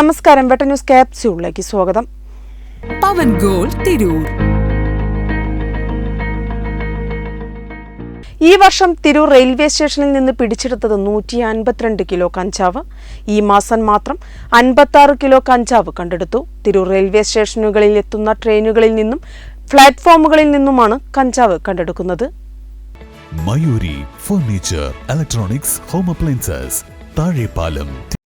നമസ്കാരം. വെട്ട ന്യൂസ് ക്യാപ്സ്യൂളിലേക്ക് സ്വാഗതം. പവൻ ഗോൾ തിരൂർ. ഈ വർഷം തിരൂർ റെയിൽവേ സ്റ്റേഷനിൽ നിന്ന് പിടിച്ചെടുത്തത് നൂറ്റി അൻപത്തിരണ്ട് കിലോ കഞ്ചാവ്. ഈ മാസം മാത്രം അൻപത്തി കിലോ കഞ്ചാവ് കണ്ടെടുത്തു. തിരൂർ റെയിൽവേ സ്റ്റേഷനുകളിൽ എത്തുന്ന ട്രെയിനുകളിൽ നിന്നും പ്ലാറ്റ്ഫോമുകളിൽ നിന്നുമാണ് കഞ്ചാവ് കണ്ടെടുക്കുന്നത്. Mayuri furniture electronics home appliances Thazhepalam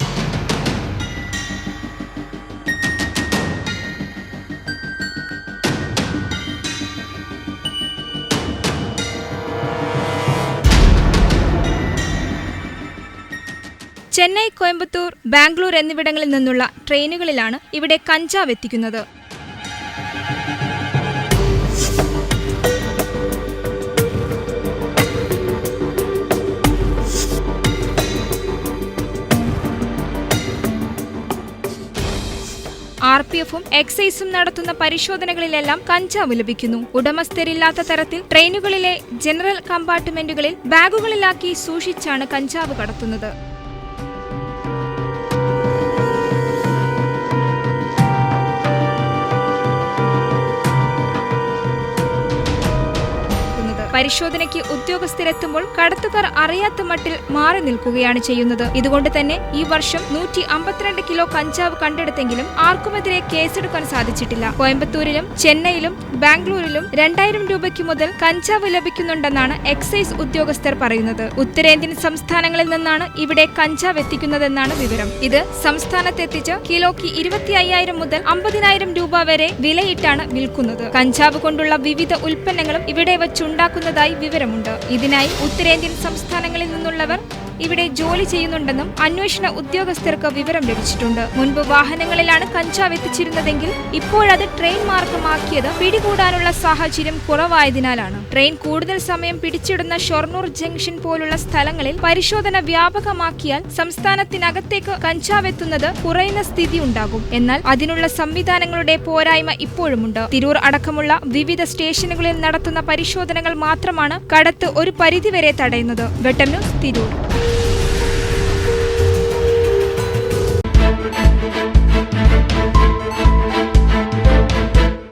Chennai Coimbatore Bangalore എന്നിവിടങ്ങളിൽ നിന്നുള്ള ട്രെയിനുകളിലാണ് ഇവിടെ കഞ്ചാവ് എത്തിക്കുന്നത്. ആർ പി എഫും എക്സൈസും നടത്തുന്ന പരിശോധനകളിലെല്ലാം കഞ്ചാവ് ലഭിക്കുന്നു. ഉടമസ്ഥരില്ലാത്ത തരത്തിൽ ട്രെയിനുകളിലെ ജനറൽ കമ്പാർട്ട്മെന്റുകളിൽ ബാഗുകളിലാക്കി സൂക്ഷിച്ചാണ് കഞ്ചാവ് കടത്തുന്നത്. പരിശോധനയ്ക്ക് ഉദ്യോഗസ്ഥരെത്തുമ്പോൾ കടത്തുകാർ അറിയാത്ത മട്ടിൽ മാറി നിൽക്കുകയാണ് ചെയ്യുന്നത്. ഇതുകൊണ്ട് തന്നെ ഈ വർഷം നൂറ്റി അമ്പത്തിരണ്ട് കിലോ കഞ്ചാവ് കണ്ടെടുത്തെങ്കിലും ആർക്കുമെതിരെ കേസെടുക്കാൻ സാധിച്ചിട്ടില്ല. കോയമ്പത്തൂരിലും ചെന്നൈയിലും ബാംഗ്ലൂരിലും രണ്ടായിരം രൂപയ്ക്ക് മുതൽ കഞ്ചാവ് ലഭിക്കുന്നുണ്ടെന്നാണ് എക്സൈസ് ഉദ്യോഗസ്ഥർ പറയുന്നത്. ഉത്തരേന്ത്യൻ സംസ്ഥാനങ്ങളിൽ നിന്നാണ് ഇവിടെ കഞ്ചാവ് എത്തിക്കുന്നതെന്നാണ് വിവരം. ഇത് സംസ്ഥാനത്തെത്തിച്ച് കിലോയ്ക്ക് ഇരുപത്തി അയ്യായിരം മുതൽ അമ്പതിനായിരം രൂപ വരെ വിലയിട്ടാണ് വിൽക്കുന്നത്. കഞ്ചാവ് കൊണ്ടുള്ള വിവിധ ഉൽപ്പന്നങ്ങളും ഇവിടെ വച്ചുണ്ടാക്കുന്നതായി വിവരമുണ്ട്. ഇതിനായി ഉത്തരേന്ത്യൻ സംസ്ഥാനങ്ങളിൽ നിന്നുള്ളവർ ഇവിടെ ജോലി ചെയ്യുന്നുണ്ടെന്നും അന്വേഷണ ഉദ്യോഗസ്ഥർക്ക് വിവരം ലഭിച്ചിട്ടുണ്ട്. മുൻപ് വാഹനങ്ങളിലാണ് കഞ്ചാവ് എത്തിച്ചിരുന്നതെങ്കിൽ ഇപ്പോഴത് ട്രെയിൻ മാർഗമാക്കിയത് പിടികൂടാനുള്ള സാഹചര്യം കുറവായതിനാലാണ്. ട്രെയിൻ കൂടുതൽ സമയം പിടിച്ചിടുന്ന ഷൊർണൂർ ജംഗ്ഷൻ പോലുള്ള സ്ഥലങ്ങളിൽ പരിശോധന വ്യാപകമാക്കിയാൽ സംസ്ഥാനത്തിനകത്തേക്ക് കഞ്ചാവ് എത്തുന്നത് കുറയുന്ന സ്ഥിതി ഉണ്ടാകും. എന്നാൽ അതിനുള്ള സംവിധാനങ്ങളുടെ പോരായ്മ ഇപ്പോഴുമുണ്ട്. തിരൂർ അടക്കമുള്ള വിവിധ സ്റ്റേഷനുകളിൽ നടത്തുന്ന പരിശോധനകൾ മാത്രമാണ് കടത്ത് ഒരു പരിധിവരെ തടയുന്നത്. വെട്ടം ന്യൂസ് തിരൂർ.